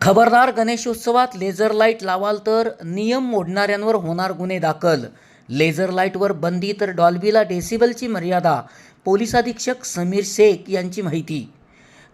खबरदार गणेशोत्सवात laser light लावाल तर नियम मोडणाऱ्यांवर होणार गुन्हे दाखल. लेझर लाईटवर बंदी तर डॉल्बीला डेसिबलची मर्यादा पोलीस अधीक्षक समीर शेख यांची माहिती.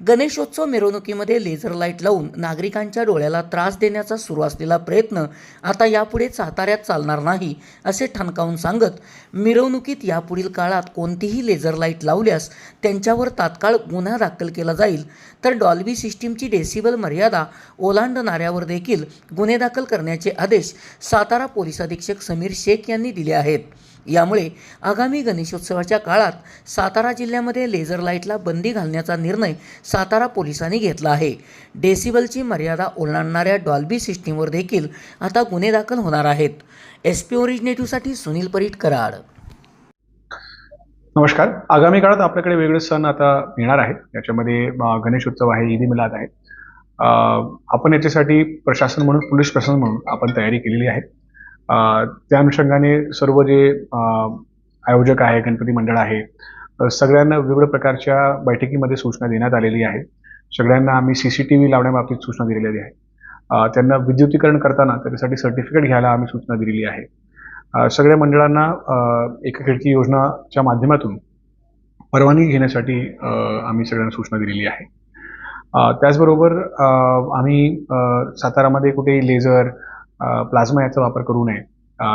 गणेशोत्सव मिरवणुकीमध्ये लेझर लाइट लावून नागरिकांच्या डोळ्याला त्रास देण्याचा सुरू असलेला प्रयत्न आता यापुढे साताऱ्यात चालणार नाही असे ठणकावून सांगत मिरवणुकीत यापुढील काळात कोणतीही लेझर लाइट लावल्यास त्यांच्यावर तात्काळ गुन्हा दाखल केला जाईल. तर डॉल्बी सिस्टीमची डेसिबल मर्यादा ओलांडणाऱ्यावर देखील गुन्हे दाखल करण्याचे आदेश सातारा पोलीस अधीक्षक समीर शेख यांनी दिले आहेत. यामुळे आगामी गणेशोत्सवाच्या काळात सातारा जिल्ह्यामध्ये लेझर लाईटला बंदी घालण्याचा निर्णय सातारा पोलिसांनी घेतला आहे. डेसिबलची मर्यादा ओलांडणाऱ्या डॉल्बी सिस्टीमवर देखील आता गुन्हे दाखल होणार आहेत. एस पी ओरिजिनेटिव्हसाठी सुनील परीट कराड. नमस्कार. आगामी काळात आपल्याकडे वेगळे सण आता येणार आहेत. याच्यामध्ये गणेशोत्सव आहे ईदी मिलाद आहे आपण याच्यासाठी प्रशासन म्हणून पोलीस प्रशासन म्हणून आपण तयारी केलेली आहे. त्या अनुषंगाने सर्व जे आयोजक आहे गणपती मंडळ आहे सगळ्यांना वेगवेगळ्या प्रकारच्या बैठकीमध्ये सूचना देण्यात आलेली आहे. सगळ्यांना आम्ही सी सी टी व्ही लावण्याबाबतीत सूचना दिलेली आहे. त्यांना विद्युतीकरण करताना त्याच्यासाठी सर्टिफिकेट घ्यायला आम्ही सूचना दिलेली आहे. सगळ्या मंडळांना अ, एका खिडकी योजनाच्या माध्यमातून परवानगी घेण्यासाठी आम्ही सगळ्यांना सूचना दिलेली आहे. त्याचबरोबर आम्ही सातारामध्ये कुठे लेझर प्लाझ्मा याचा वापर करू नये.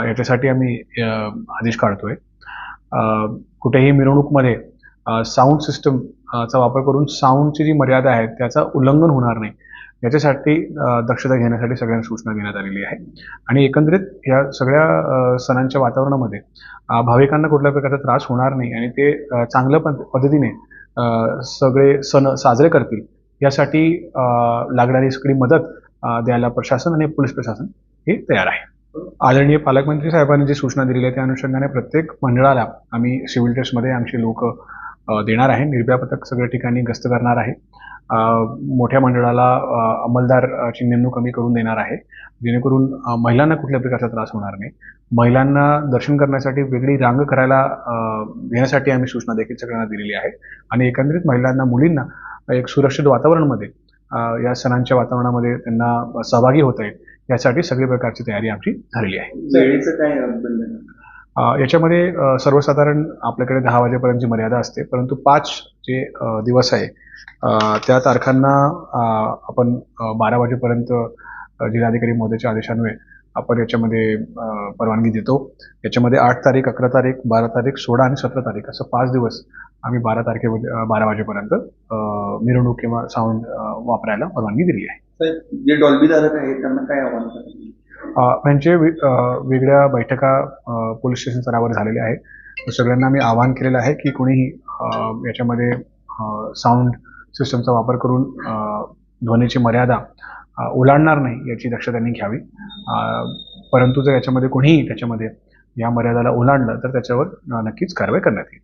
याच्यासाठी आम्ही आदेश काढतोय. कुठेही मिरवणूकमध्ये साऊंड सिस्टम चा वापर करून साऊंडची जी मर्यादा आहे त्याचा उल्लंघन होणार नाही. याच्यासाठी दक्षता घेण्यासाठी सगळ्यांना सूचना देण्यात आलेली आहे. आणि एकंदरीत या सगळ्या सणांच्या वातावरणामध्ये भाविकांना कुठल्या प्रकारचा त्रास होणार नाही आणि ते चांगल्या पद्धतीने सगळे सण साजरे करतील यासाठी लागणारी सगळी मदत द्यायला प्रशासन आणि पोलीस प्रशासन हे तयार आहे. आदरणीय पालकमंत्री साहेबांनी जी सूचना दिलेली आहे त्या अनुषंगाने प्रत्येक मंडळाला आम्ही सिव्हिल ड्रेसमध्ये आमचे लोक देणार आहे. निर्भया पथक सगळ्या ठिकाणी गस्त करणार आहे. मोठ्या मंडळाला अंमलदारची नेमणूक कमी करून देणार आहे. जेणेकरून महिलांना कुठल्या प्रकारचा त्रास होणार नाही. महिलांना दर्शन करण्यासाठी वेगळी रांग करायला देण्यासाठी आम्ही सूचना देखील सगळ्यांना दिलेली आहे. आणि एकंदरीत महिलांना मुलींना एक सुरक्षित वातावरणामध्ये या सणांच्या वातावरणामध्ये त्यांना सहभागी होता येईल. यासाठी सगळी प्रकारची तयारी आमची झालेली आहे. याच्यामध्ये सर्वसाधारण आपल्याकडे दहा वाजेपर्यंतची मर्यादा असते परंतु पाच जे दिवस आहे त्या तारखांना आपण बारा वाजेपर्यंत जिल्हाधिकारी महोदयाच्या आदेशान्वये आपण याच्यामध्ये परवानगी देतो. याच्यामध्ये आठ तारीख अकरा तारीख बारा तारीख सोळा आणि सतरा तारीख असं पाच दिवस आम्ही बारा तारखेमध्ये बारा वाजेपर्यंत मिरवणूक किंवा साऊंड वापरायला परवानगी दिली आहे. जे डॉल्बी धारक आहेत त्यांना काय आव्हान म्हणजे वेगळ्या बैठका पोलीस स्टेशन स्तरावर झालेल्या आहेत. सगळ्यांना मी आवाहन केलेलं आहे की कोणीही याच्यामध्ये साऊंड सिस्टमचा वापर करून ध्वनीची मर्यादा ओलांडणार नाही याची दक्षता त्यांनी घ्यावी. परंतु जर याच्यामध्ये कोणीही त्याच्यामध्ये या मर्यादाला ओलांडलं तर त्याच्यावर नक्कीच कारवाई करण्यात येईल.